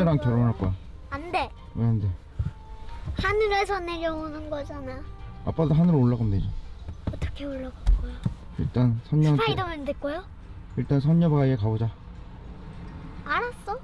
선녀랑 결혼할 거야. 안 돼. 왜 안 돼? 하늘에서 내려오는 거잖아. 아빠도 하늘로 올라가면 되지. 어떻게 올라갈 거야? 일단 선녀한테 스파이더맨 될 거야? 일단 선녀 바위에 가보자. 알았어. 어.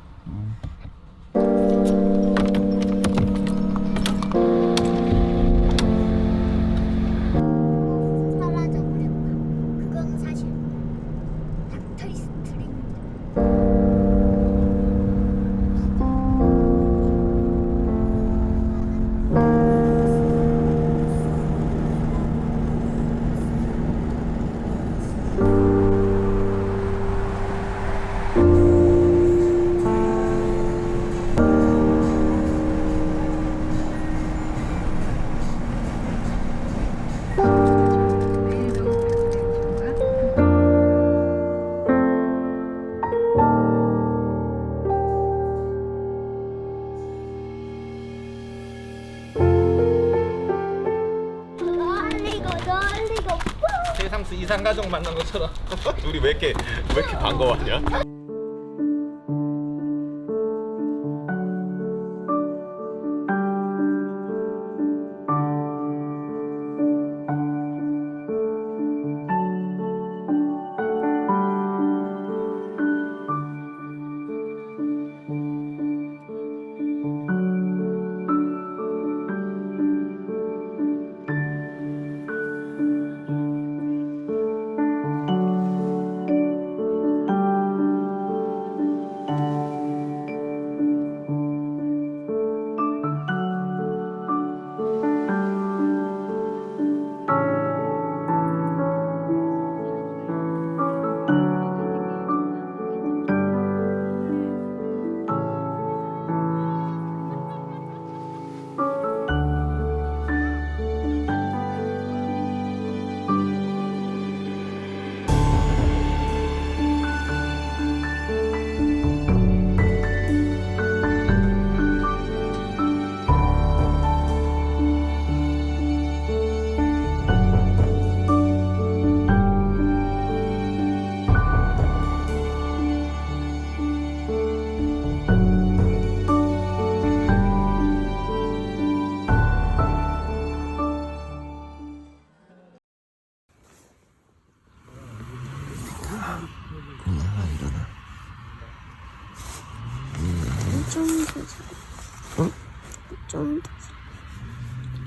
이상 가족 만난 것처럼 우리 왜 이렇게 왜 이렇게 반가워하냐?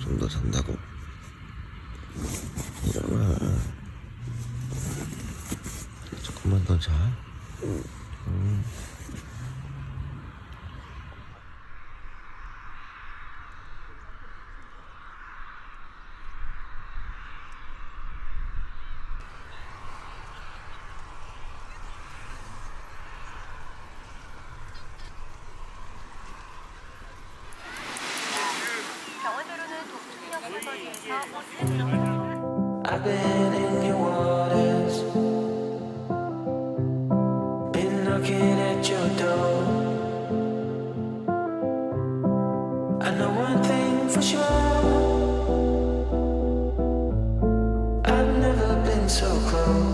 좀 더 잔다고? 일어나. 조금만 더 자. 응. I've been in your waters, been knocking at your door. I know one thing for sure, I've never been so close.